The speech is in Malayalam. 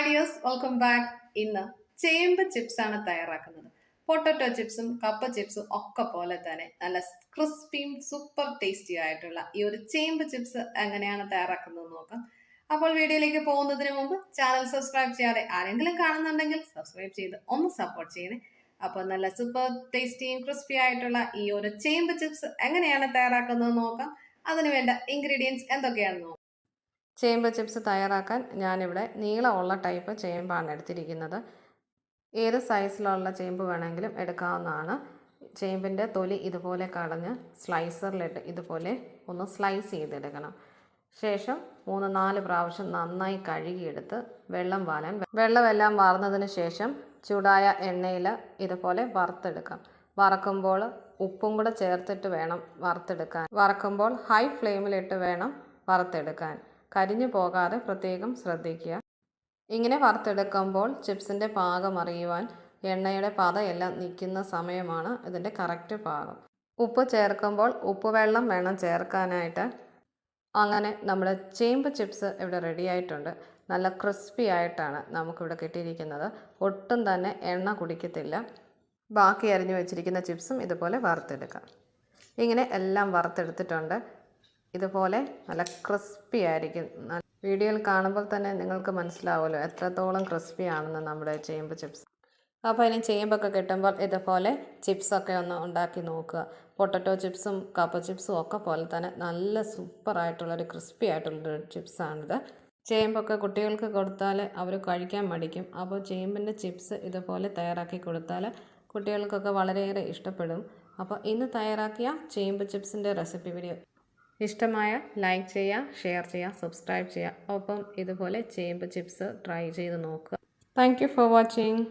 ഹായ് വെൽക്കം ബാക്ക് ഇന്ന് ചേമ്പ് ചിപ്സ് ആണ് തയ്യാറാക്കുന്നത്. പൊട്ടറ്റോ ചിപ്സും കപ്പ ചിപ്സും ഒക്കെ പോലെ തന്നെ നല്ല ക്രിസ്പിയും സൂപ്പർ ടേസ്റ്റി ആയിട്ടുള്ള ഈ ഒരു ചേമ്പ് ചിപ്സ് എങ്ങനെയാണ് തയ്യാറാക്കുന്നത് നോക്കാം. അപ്പോൾ വീഡിയോയിലേക്ക് പോകുന്നതിന് മുമ്പ് ചാനൽ സബ്സ്ക്രൈബ് ചെയ്യാതെ ആരെങ്കിലും കാണുന്നുണ്ടെങ്കിൽ സബ്സ്ക്രൈബ് ചെയ്ത് ഒന്ന് സപ്പോർട്ട് ചെയ്യണേ. അപ്പോൾ നല്ല സൂപ്പർ ടേസ്റ്റിയും ക്രിസ്പി ആയിട്ടുള്ള ഈ ഒരു ചേമ്പ് ചിപ്സ് എങ്ങനെയാണ് തയ്യാറാക്കുന്നത് നോക്കാം. അതിനുവേണ്ട ഇൻഗ്രീഡിയൻസ് എന്തൊക്കെയാണെന്ന് നോക്കാം ചേമ്പ് ചിപ്സ് തയ്യാറാക്കാൻ ഞാനിവിടെ നീളമുള്ള ടൈപ്പ് ചേമ്പാണ് എടുത്തിരിക്കുന്നത്. ഏത് സൈസിലുള്ള ചേമ്പ് വേണമെങ്കിലും എടുക്കാവുന്നതാണ്. ചേമ്പിന്റെ തൊലി ഇതുപോലെ കളഞ്ഞ് സ്ലൈസറിലിട്ട് ഇതുപോലെ ഒന്ന് സ്ലൈസ് ചെയ്തെടുക്കണം. ശേഷം മൂന്ന് നാല് പ്രാവശ്യം നന്നായി കഴുകിയെടുത്ത് വെള്ളം വാലാൻ വെള്ളമെല്ലാം വാർന്നതിന് ശേഷം ചൂടായ എണ്ണയിൽ ഇതുപോലെ വറുത്തെടുക്കാം. വറക്കുമ്പോൾ ഉപ്പും കൂടെ ചേർത്തിട്ട് വേണം വറുത്തെടുക്കാൻ. വറക്കുമ്പോൾ ഹൈ ഫ്ലെയിമിലിട്ട് വേണം വറുത്തെടുക്കാൻ. കരിഞ്ഞു പോകാതെ പ്രത്യേകം ശ്രദ്ധിക്കുക. ഇങ്ങനെ വറുത്തെടുക്കുമ്പോൾ ചിപ്സിന്റെ പാകം അറിയുവാൻ എണ്ണയുടെ പതയെല്ലാം നിൽക്കുന്ന സമയമാണ് ഇതിന്റെ കറക്റ്റ് പാകം. ഉപ്പ് ചേർക്കുമ്പോൾ ഉപ്പ് വെള്ളം വേണം ചേർക്കാനായിട്ട്. അങ്ങനെ നമ്മുടെ ചേമ്പ് ചിപ്സ് ഇവിടെ റെഡി ആയിട്ടുണ്ട്. നല്ല ക്രിസ്പി ആയിട്ടാണ് നമുക്കിവിടെ കിട്ടിയിരിക്കുന്നത്. ഒട്ടും തന്നെ എണ്ണ കുടിക്കത്തില്ല. ബാക്കി അരിഞ്ഞു വെച്ചിരിക്കുന്ന ചിപ്സും ഇതുപോലെ വറുത്തെടുക്കാം. ഇങ്ങനെ എല്ലാം വറുത്തെടുത്തിട്ടുണ്ട്. ഇതുപോലെ നല്ല ക്രിസ്പി ആയിരിക്കും. വീഡിയോയിൽ കാണുമ്പോൾ തന്നെ നിങ്ങൾക്ക് മനസ്സിലാവുമല്ലോ എത്രത്തോളം ക്രിസ്പി ആണെന്ന് നമ്മുടെ ചേമ്പ് ചിപ്സ്. അപ്പോൾ ഇനി ചേമ്പൊക്കെ കിട്ടുമ്പോൾ ഇതുപോലെ ചിപ്സൊക്കെ ഒന്ന് ഉണ്ടാക്കി നോക്കുക. പൊട്ടറ്റോ ചിപ്സും കപ്പ ചിപ്സും ഒക്കെ പോലെ തന്നെ നല്ല സൂപ്പറായിട്ടുള്ളൊരു ക്രിസ്പി ആയിട്ടുള്ളൊരു ചിപ്സാണിത്. ചേമ്പൊക്കെ കുട്ടികൾക്ക് കൊടുത്താൽ അവർ കഴിക്കാൻ മടിക്കും. അപ്പോൾ ചേമ്പിന്റെ ചിപ്സ് ഇതുപോലെ തയ്യാറാക്കി കൊടുത്താൽ കുട്ടികൾക്കൊക്കെ വളരെയേറെ ഇഷ്ടപ്പെടും. അപ്പോൾ ഇന്ന് തയ്യാറാക്കിയ ചേമ്പ് ചിപ്സിന്റെ റെസിപ്പി വീഡിയോ ഇഷ്ടമായ ലൈക്ക് ചെയ്യുക ഷെയർ ചെയ്യുക സബ്സ്ക്രൈബ് ചെയ്യുക. ഒപ്പം ഇതുപോലെ ചേമ്പ് ചിപ്സ് ട്രൈ ചെയ്ത് നോക്കുക. Thank for watching